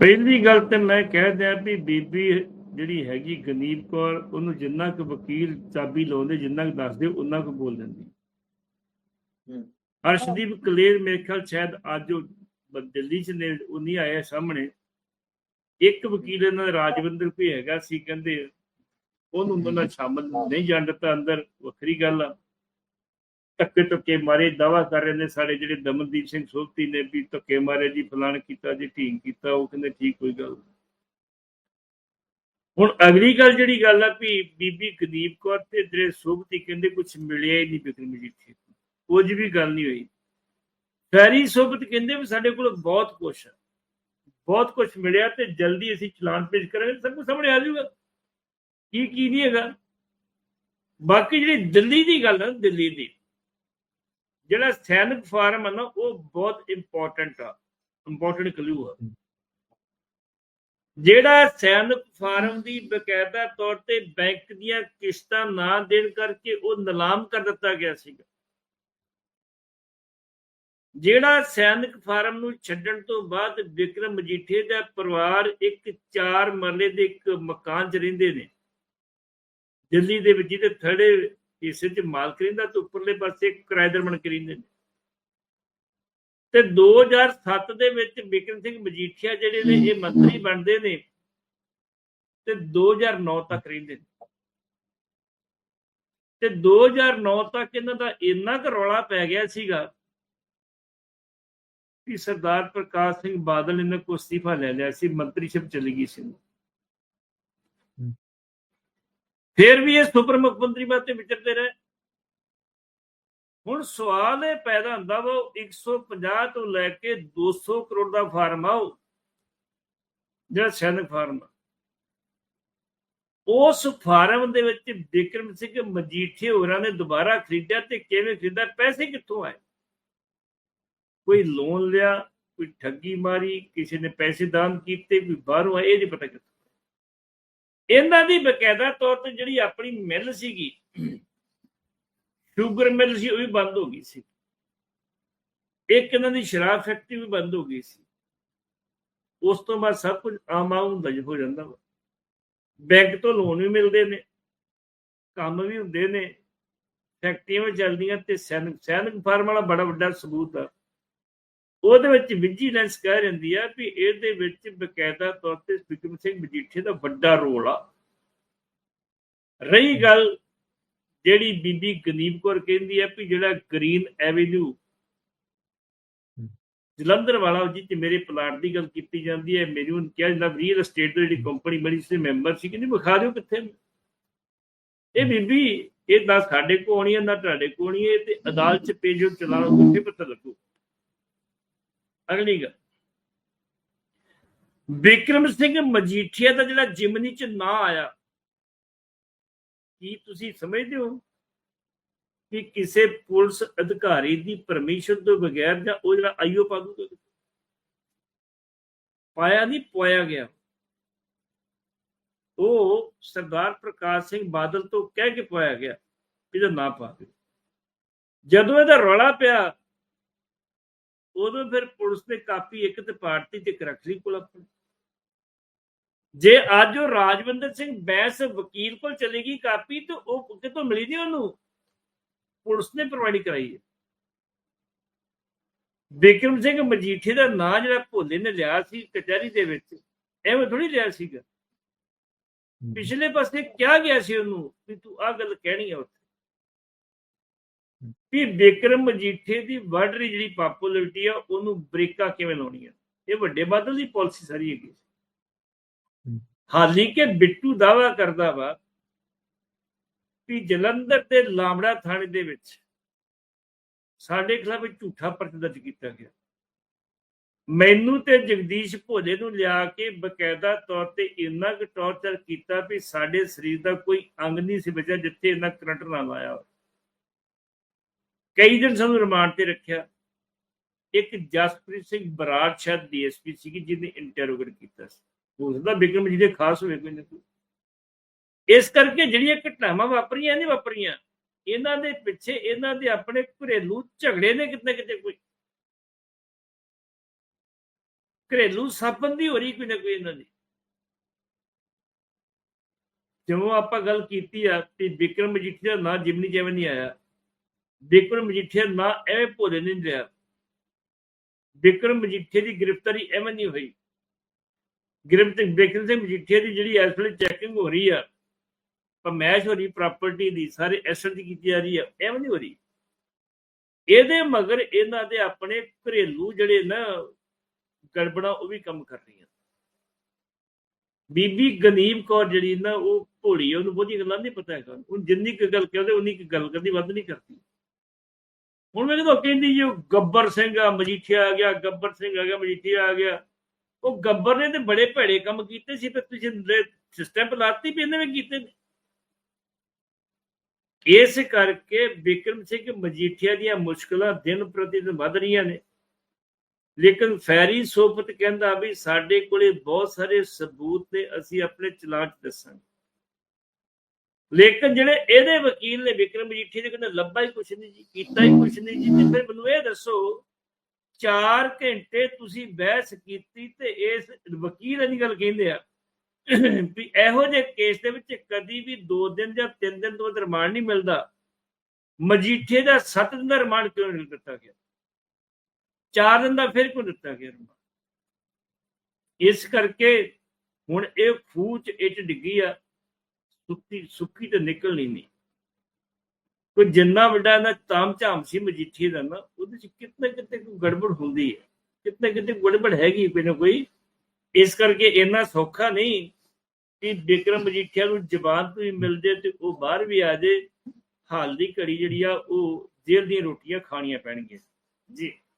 ਪਹਿਲੀ ਗੱਲ ਤੇ ਮੈਂ ਕਹਿ ਦਿਆਂ ਵੀ ਬੀਬੀ ਜਿਹੜੀ ਹੈਗੀ ਗਨੀਪ ਕੌਰ ਉਹਨੂੰ ਜਿੰਨਾ ਕੁ ਵਕੀਲ ਚਾਬੀ ਲਾਉਂਦੇ ਜਿੰਨਾ ਕੁ ਦੱਸਦੇ ਉਹਨਾਂ ਕੁ ਬੋਲ ਦਿੰਦੀ। ਹੂੰ। ਅਰਸ਼ਦੀਪ ਕਲੇਰ ਮੇਰੇ ਖਿਆਲ ਸ਼ਾਇਦ ਅੱਜ ਉਹ ਦਿੱਲੀ ਚ ਨੇ ਉਹ ਨਹੀਂ ਆਇਆ ਸਾਹਮਣੇ। ਇੱਕ ਵਕੀਲ ਇਹਨਾਂ ਦਾ ਰਾਜਵਿੰਦਰ ਕੋਈ ਹੈਗਾ ਸੀ ਕਹਿੰਦੇ ਉਹਨੂੰ ਉਹਨਾਂ ਸ਼ਾਮਲ ਨਹੀਂ ਜਾਣ ਦਿੱਤਾ ਅੰਦਰ ਵੱਖਰੀ ਗੱਲ ਆ। ਧੱਕੇ ਧੱਕੇ ਮਾਰੇ ਦਾਵਾ ਕਰ ਰਹੇ ਨੇ ਸਾਡੇ ਜਿਹੜੇ ਦਮਨਦੀਪ ਸਿੰਘ ਸੋਭਤੀ ਨੇ ਵੀ ਧੱਕੇ ਮਾਰੇ ਜੀ, ਫਲਾਣ ਕੀਤਾ ਜੀ, ਢੀਂਗ ਕੀਤਾ, ਉਹ ਕਹਿੰਦੇ ਠੀਕ, ਕੋਈ ਗੱਲ ਹੁਣ ਅਗਲੀ ਗੱਲ ਜਿਹੜੀ ਗੱਲ ਆ ਵੀ ਬੀਬੀ ਗਦੀਪ ਕੌਰ ਤੇ ਜਿਹੜੇ ਸੋਭਤੀ ਕਹਿੰਦੇ ਕੁਝ ਮਿਲਿਆ ਹੀ ਨਹੀਂ ਬਿਕਰਮ ਮਜੀਠੀਆ ਤੋਂ। ਕੁਝ ਵੀ ਗੱਲ ਨਹੀਂ ਹੋਈ। ਫੈਰੀ ਸੋਭਤ ਕਹਿੰਦੇ ਵੀ ਸਾਡੇ ਕੋਲ ਬਹੁਤ ਕੁਝ ਹੈ ਬਹੁਤ ਕੁਝ ਮਿਲਿਆ ਤੇ ਜਲਦੀ ਅਸੀਂ ਚਲਾਨ ਪੇਸ਼ ਕਰਾਂਗੇ, ਸਭ ਕੁਝ ਸਾਹਮਣੇ ਆ ਜਾਊਗਾ। ਕੀ ਕੀ ਨਹੀਂ ਹੈਗਾ। ਬਾਕੀ ਜਿਹੜੀ ਦਿੱਲੀ ਦੀ ਗੱਲ ਹੈ ਦਿੱਲੀ ਦੀ ਜਿਹੜਾ ਸੈਨਿਕ ਫਾਰਮ ਹੈ ਨਾ ਉਹ ਬਹੁਤ ਇੰਪੋਰਟੈਂਟ ਆ ਇੰਪੋਰਟੈਂਟ ਕਲੂ ਆ। ਜਿਹੜਾ ਸੈਨਿਕ ਫਾਰਮ ਦੀ ਬਕਾਇਦਾ ਤੌਰ ਤੇ ਬੈਂਕ ਦੀਆਂ ਕਿਸ਼ਤਾਂ ਨਾ ਦੇਣ ਕਰਕੇ ਉਹ ਨਿਲਾਮ ਕਰ ਦਿੱਤਾ ਗਿਆ ਸੀਗਾ। ਜਿਹੜਾ ਸੈਨਿਕ ਫਾਰਮ ਨੂੰ ਛੱਡਣ ਤੋਂ ਬਾਅਦ ਵਿਕਰਮ ਮਜੀਠੇ ਦਾ ਪਰਿਵਾਰ ਇੱਕ ਚਾਰ ਮਰਲੇ ਦੇ ਇੱਕ ਮਕਾਨ 'ਚ ਰਹਿੰਦੇ ਨੇ ਦਿੱਲੀ ਦੇ ਵਿੱਚ ਜਿਹਦੇ ਥੜੇ ਹਿੱਸੇ 'ਚ ਮਾਲਕ ਰਹਿੰਦਾ ਤੇ ਉੱਪਰਲੇ ਪਾਸੇ ਕਿਰਾਏਦਾਰ ਬਣ ਕੇ ਰਹਿੰਦੇ ਨੇ। ਤੇ 2007 ਦੇ ਵਿੱਚ ਬਿਕਰਮ ਸਿੰਘ ਮਜੀਠੀਆ ਜਿਹੜੇ ਨੇ, ਇਹ ਮੰਤਰੀ ਬਣਦੇ ਨੇ ਤੇ 2009 ਤੱਕ ਰਹਿੰਦੇ ਨੇ। ਤੇ 2009 ਤੱਕ ਇਹਨਾਂ ਦਾ ਇੰਨਾ ਕੁ ਰੌਲਾ ਪੈ ਗਿਆ ਸੀਗਾ ਕਿ ਸਰਦਾਰ ਪ੍ਰਕਾਸ਼ ਸਿੰਘ ਬਾਦਲ ਇਹਨਾਂ ਕੋ ਅਸਤੀਫਾ ਲੈ ਲਿਆ ਸੀ, ਮੰਤਰੀਸ਼ਿਪ ਚਲੀ ਗਈ ਸੀ। ਫਿਰ ਵੀ ਇਹ ਸੁਪਰ ਮੁੱਖ ਮੰਤਰੀ ਵਾਸਤੇ ਵਿਚਰਦੇ ਰਹੇ। ਹੁਣ ਸਵਾਲ ਇਹ ਪੈਦਾ ਹੁੰਦਾ ਵਾ ਉਹ 150 ਤੋਂ ਲੈ ਕੇ 200 ਕਰੋੜ ਦਾ ਫਾਰਮ ਆ ਉਹ, ਜਿਹੜਾ ਸੈਨਿਕ ਫਾਰਮ ਆ। ਉਸ ਫਾਰਮ ਦੇ ਵਿੱਚ ਵਿਕਰਮ ਸਿੰਘ ਮਜੀਠੇ ਹੋਰਾਂ ਨੇ ਦੁਬਾਰਾ ਖਰੀਦਿਆ ਤੇ ਕਿਵੇਂ ਖਰੀਦਿਆ, ਪੈਸੇ ਕਿੱਥੋਂ ਆਏ? ਕੋਈ ਲੋਨ ਲਿਆ, ਕੋਈ ਠੱਗੀ ਮਾਰੀ, ਕਿਸੇ ਨੇ ਪੈਸੇ ਦਾਨ ਕੀਤੇ, ਕੋਈ ਬਾਹਰੋਂ ਆਏ, ਇਹ ਨਹੀਂ ਪਤਾ ਕਿੱਥੋਂ। ਇਹਨਾਂ ਦੀ ਬਕਾਇਦਾ ਤੌਰ ਤੇ ਜਿਹੜੀ ਆਪਣੀ ਮਿਲ ਸੀਗੀ, ਸ਼ੂਗਰ ਮਿਲ ਸੀ, ਉਹ ਵੀ ਬੰਦ ਹੋ ਗਈ ਸੀ। ਇੱਕ ਇਹਨਾਂ ਦੀ ਸ਼ਰਾਬ ਫੈਕਟਰੀ ਵੀ ਬੰਦ ਹੋ ਗਈ ਸੀ। ਉਸ ਤੋਂ ਬਾਅਦ ਸਭ ਕੁਝ ਆਮ ਆਮ ਹੁੰਦਾ ਜਿਹਾ ਹੋ ਜਾਂਦਾ ਵਾ। ਬੈਂਕ ਤੋਂ ਲੋਨ ਵੀ ਮਿਲਦੇ ਨੇ, ਕੰਮ ਵੀ ਹੁੰਦੇ ਨੇ, ਫੈਕਟਰੀਆਂ ਵੀ ਚੱਲਦੀਆਂ ਤੇ ਸੈਨਿਕ ਸੈਨਿਕ ਫਾਰਮ ਵਾਲਾ ਬੜਾ ਵੱਡਾ ਸਬੂਤ ਆ। ਉਹਦੇ ਵਿੱਚ ਵਿਜੀਲੈਂਸ ਕਹਿ ਰਹਿੰਦੀ ਆ ਵੀ ਇਹਦੇ ਵਿੱਚ ਬਕਾਇਦਾ ਤੌਰ ਤੇ ਬਿਕਰਮ ਸਿੰਘ ਮਜੀਠੇ ਦਾ ਵੱਡਾ ਰੋਲ ਆ। ਰਹੀ ਗੱਲ ਜਿਹੜੀ ਬੀਬੀ ਗਨੀਬ ਕੌਰ ਕਹਿੰਦੀ ਹੈ ਵੀ ਜਿਹੜਾ ਗ੍ਰੀਨ ਐਵੇਨਿਊ ਜਲੰਧਰ ਵਾਲਾ ਜਿੱਥੇ ਮੇਰੇ ਪਲਾਟ ਦੀ ਗੱਲ ਕੀਤੀ ਜਾਂਦੀ ਹੈ ਮੈਨੂੰ ਕਿਹਾ ਜਾਂਦਾ ਰੀਅਲ ਏਸਟੇਟ ਦੀ ਜਿਹੜੀ ਕੰਪਨੀ ਬਣੀ ਸੀ ਮੈਂਬਰ ਸੀ ਕਹਿੰਦੀ ਵਿਖਾ ਦਿਓ ਕਿੱਥੇ। ਇਹ ਬੀਬੀ ਇਹ ਨਾ ਸਾਡੇ ਕੋ ਆਉਣੀ ਹੈ ਨਾ ਤੁਹਾਡੇ ਕੋ ਆਉਣੀ ਹੈ ਤੇ ਅਦਾਲਤ ਚ ਪੇਜੋ ਚਲਾ ਲਓ ਕਿੱਥੇ ਪਤਾ ਲੱਗੂ। ਅਗਲੀ ਗੱਲ। ਵਿਕਰਮ ਸਿੰਘ ਮਜੀਠੀਆ ਦਾ ਜਿਹੜਾ ਜਿਮਨੀ ਚ ਨਾਂ ਆਇਆ, ਕੀ ਤੁਸੀਂ ਸਮਝਦੇ ਹੋ ਕਿ ਕਿਸੇ ਪੁਲਿਸ ਅਧਿਕਾਰੀ ਦੀ ਪਰਮਿਸ਼ਨ ਤੋਂ ਬਗੈਰ ਜਾਂ ਉਹ ਜਿਹੜਾ ਆਈਓ ਪਾ ਦੂਗਾ ਪਾਇਆ ਨਹੀਂ, ਪਾਇਆ ਗਿਆ? ਉਹ ਸਰਦਾਰ ਪ੍ਰਕਾਸ਼ ਸਿੰਘ ਬਾਦਲ ਤੋਂ ਕਹਿ ਕੇ ਪਾਇਆ ਗਿਆ, ਇਹਦਾ ਨਾ ਪਾ ਦਿਓ। ਜਦੋਂ ਇਹਦਾ ਰੌਲਾ ਪਿਆ ਉਦੋਂ ਫਿਰ ਪੁਲਿਸ ਨੇ ਕਾਪੀ ਇੱਕ ਤੇ ਪਾਰਟੀ ਤੇ ਇੱਕ ਕੋਲ ਆਪਣੀ। ਜੇ ਅੱਜ ਉਹ ਰਾਜਵਿੰਦਰ ਸਿੰਘ ਬੈਂਸ ਵਕੀਲ ਕੋਲ ਚਲੇਗੀ ਕਾਪੀ, ਤੇ ਉਹ ਕਿਤੋਂ ਮਿਲੀ ਨਹੀਂ ਉਹਨੂੰ? ਪੁਲਿਸ ਨੇ ਪ੍ਰੋਵਾਈਡ ਕਰਾਈ ਹੈ। ਵਿਕਰਮ ਸਿੰਘ ਮਜੀਠੇ ਦਾ ਨਾਂ ਜਿਹੜਾ ਭੋਲੇ ਨੇ ਲਿਆ ਸੀ ਕਚਹਿਰੀ ਦੇ ਵਿੱਚ, ਐਵੇਂ ਥੋੜੀ ਲਿਆ ਸੀਗਾ। ਪਿਛਲੇ ਪਾਸੇ ਕਿਹਾ ਗਿਆ ਸੀ ਉਹਨੂੰ ਵੀ ਤੂੰ ਆਹ ਗੱਲ ਕਹਿਣੀ ਹੈ ਉੱਥੇ। ਵੀ ਵਿਕਰਮ ਮਜੀਠੇ ਦੀ ਵੱਧ ਰਹੀ ਜਿਹੜੀ ਪਪੂਲੈਰਿਟੀ ਆ ਉਹਨੂੰ ਬ੍ਰੇਕਾਂ ਕਿਵੇਂ ਲਾਉਣੀਆਂ? ਇਹ ਵੱਡੇ ਬਾਦਲ ਦੀ ਪਾਲਿਸੀ ਸਾਰੀ ਹੈਗੀ ਹਾਲੀ ਕਿ ਬਿੱਟੂ ਦਾਵਾ ਕਰਦਾ ਵਾ ਵੀ ਜਲੰਧਰ ਤੇ ਲਾਮੜਾ ਥਾਣੇ ਦੇ ਵਿੱਚ ਸਾਡੇ ਖਿਲਾਫ ਝੂਠਾ ਪਰਚਾ ਦਰਜ ਕੀਤਾ ਗਿਆ। ਮੈਨੂੰ ਤੇ ਜਗਦੀਸ਼ ਭੋਲੇ ਨੂੰ ਲਿਆ ਕੇ ਬਕਾਇਦਾ ਤੌਰ ਤੇ ਇੰਨਾ ਕੁ ਟੌਰਚਰ ਕੀਤਾ ਵੀ ਸਾਡੇ ਸਰੀਰ ਦਾ ਕੋਈ ਅੰਗ ਨਹੀਂ ਸੀ ਬਚਿਆ ਜਿੱਥੇ ਇੰਨਾ ਕਰੰਟ ਨਾ ਲਾਇਆ ਹੋਵੇ। ਕਈ ਦਿਨ ਸਾਨੂੰ ਰਿਮਾਂਡ ਤੇ ਰੱਖਿਆ। ਇੱਕ ਜਸਪ੍ਰੀਤ ਸਿੰਘ ਬਰਾੜ ਸ਼ਾਇਦ ਡੀਐਸਪੀ ਸੀਗੀ, ਜਿਹਨੇ ਇੰਟਰੋਗੇਟ ਕੀਤਾ ਸੀ। ਹੋ ਸਕਦਾ ਬਿਕਰਮ ਜੀ ਦੇ ਖਾਸ ਹੋਵੇ ਕੋਈ ਨਾ ਕੋਈ। ਇਸ ਕਰਕੇ ਜਿਹੜੀਆਂ ਘਟਨਾਵਾਂ ਵਾਪਰੀਆਂ ਨਹੀਂ ਵਾਪਰੀਆਂ। ਇਹਨਾਂ ਦੇ ਪਿੱਛੇ ਇਹਨਾਂ ਦੇ ਆਪਣੇ ਘਰੇਲੂ ਝਗੜੇ ਨੇ ਕਿਤੇ ਨਾ ਕਿਤੇ ਕੋਈ। ਘਰੇਲੂ ਸਾਬੰਦੀ ਹੋ ਰਹੀ ਕੋਈ ਨਾ ਕੋਈ ਇਹਨਾਂ ਦੀ। ਜਦੋਂ ਆਪਾਂ ਗੱਲ ਕੀਤੀ ਆ ਤੇ ਬਿਕਰਮ ਮਜੀਠੀਆ ਦਾ ਨਾਂ ਜਿਮਨੀ ਜਿਵੇਂ ਨਹੀਂ ਆਇਆ ਬਿਕਰਮ ਮਜੀਠੀਆ ਦਾ ਨਾਂ ਐਵੇਂ ਭੋਲੇ ਨਹੀਂ ਰਿਹਾ ਬਿਕਰਮ ਮਜੀਠੀਆ ਦੀ ਗ੍ਰਿਫਤਾਰੀ ਐਵੇਂ ਨਹੀਂ ਹੋਈ। ਗ੍ਰਿਫਤ ਵਿਕਰਮ ਸਿੰਘ ਮਜੀਠੀਆ ਦੀ ਜਿਹੜੀ ਇਸ ਵੇਲੇ ਚੈਕਿੰਗ ਹੋ ਰਹੀ ਆ ਪਮੈਸ਼ ਹੋ ਰਹੀ ਪ੍ਰਾਪਰਟੀ ਦੀ ਸਾਰੇ ਐਸੈਟ ਦੀ ਕੀਤੀ ਜਾ ਰਹੀ ਆ ਐਵੇਂ ਨਹੀਂ ਹੋ ਰਹੀ। ਇਹਦੇ ਮਗਰ ਇਹਨਾਂ ਦੇ ਆਪਣੇ ਘਰੇਲੂ ਜਿਹੜੇ ਨਾ ਗੜਬੜਾ ਉਹ ਵੀ ਕੰਮ ਕਰ ਰਹੀਆਂ। ਬੀਬੀ ਗਨੀਮ ਕੌਰ ਜਿਹੜੀ ਨਾ ਉਹ ਭੋਲੀ ਆ, ਉਹਨੂੰ ਬਹੁਤੀ ਗੱਲਾਂ ਨਹੀਂ ਪਤਾ ਹੈਗਾ। ਉਹ ਜਿੰਨੀ ਕੁ ਗੱਲ ਕਰਦੇ ਉਨੀ ਕੁ ਗੱਲ ਕਰਦੀ ਵੱਧ ਨਹੀਂ ਕਰਦੀ। ਹੁਣ ਮੈਨੂੰ ਤਾਂ ਕਹਿੰਦੀ ਜੀ, ਉਹ ਗੱਬਰ ਸਿੰਘ ਆ, ਮਜੀਠੀਆ ਆ ਗਿਆ, ਗੱਬਰ ਸਿੰਘ ਆ ਗਿਆ, ਮਜੀਠੀਆ ਆ ਗਿਆ। ਉਹ ਗੱਬਰ ਨੇ ਤੇ ਬੜੇ ਭੈੜੇ ਕੰਮ ਕੀਤੇ ਸੀ ਪਰ ਤੁਸੀਂ ਸਿਸਟਮ ਲਾਤੀ ਵੀ ਇਹਨੇ ਵੀ ਕੀਤੇ ਨੇ। ਇਸ ਕਰਕੇ ਬਿਕਰਮ ਸਿੰਘ ਮਜੀਠੀਆ ਦੀਆਂ ਮੁਸ਼ਕਲਾਂ ਦਿਨ ਪ੍ਰਤੀ ਦਿਨ ਵੱਧ ਰਹੀਆਂ ਨੇ। ਲੇਕਿਨ ਫੈਰੀ ਸੋਫਤ ਕਹਿੰਦਾ ਵੀ ਸਾਡੇ ਕੋਲੇ ਬਹੁਤ ਸਾਰੇ ਸਬੂਤ ਨੇ, ਅਸੀਂ ਆਪਣੇ ਚਲਾਨ ਚ ਦੱਸਾਂਗੇ। ਲੇਕਿਨ ਜਿਹੜੇ ਇਹਦੇ ਵਕੀਲ ਨੇ ਵਿਕਰਮ ਮਜੀਠੀਆ ਦੇ ਕਹਿੰਦੇ ਲੱਭਾ ਹੀ ਕੁਛ ਨਹੀਂ ਜੀ, ਕੀਤਾ ਹੀ ਕੁਛ ਨਹੀਂ ਜੀ, ਤੇ ਫਿਰ ਮੈਨੂੰ ਇਹ ਦੱਸੋ 4 ਘੰਟੇ ਤੁਸੀਂ ਬਹਿਸ ਕੀਤੀ ਤੇ ਇਸ ਵਕੀਲ ਇਹ ਗੱਲ ਕਹਿੰਦੇ ਆ ਵੀ ਇਹੋ ਜਿਹੇ ਕੇਸ ਦੇ ਵਿੱਚ ਕਦੀ ਵੀ 2 ਦਿਨ ਜਾਂ 3 ਦਿਨ ਤੋਂ ਵੱਧ ਰਿਮਾਂਡ ਨਹੀਂ ਮਿਲਦਾ। ਮਜੀਠੇ ਦਾ 7 ਦਿਨ ਦਾ ਰਿਮਾਂਡ ਕਿਉਂ ਨਹੀਂ ਦਿੱਤਾ ਗਿਆ? 4 ਦਿਨ ਦਾ ਫਿਰ ਕਿਉਂ ਦਿੱਤਾ ਗਿਆ ਰਿਮਾਂਡ? ਇਸ ਕਰਕੇ ਹੁਣ ਇਹ ਫੂਚ ਇੱਟ ਡਿੱਗੀ ਆ। ਸੁੱਕੀ ਸੁੱਕੀ ਤੇ ਨਿਕਲਣੀ ਨਹੀਂ। ਕੋਈ ਜਿੰਨਾ ਵੱਡਾ ਨਾ ਤਾਮ ਸੀ ਮਜੀਠੀ ਦਾ ਨਾ, ਉਹਦੇ ਚ ਕਿਤਨੇ ਕਿਤੇ ਕੋਈ ਗੜਬੜ ਹੁੰਦੀ ਹੈ। ਕਿਤਨੇ ਕਿਤੇ ਗੜਬੜ ਹੈਗੀ ਕੋਈ ਨਾ ਕੋਈ। ਇਸ ਕਰਕੇ ਇੰਨਾ ਸੌਖਾ ਨਹੀਂ ਕਿ ਬਿਕਰਮ ਮਜੀਠੀਆ ਨੂੰ ਜ਼ਬਾਨ ਤੋਂ ਹੀ ਮਿਲ ਜੇ ਤੇ ਉਹ ਬਾਹਰ ਵੀ ਆ ਜੇ। ਹਾਲ ਦੀ ਘੜੀ ਜਿਹੜੀ ਆ, ਉਹ ਜੇਲ੍ਹ ਦੀਆਂ ਰੋਟੀਆਂ ਖਾਣੀਆਂ ਪੈਣਗੀਆਂ। ਜੀ।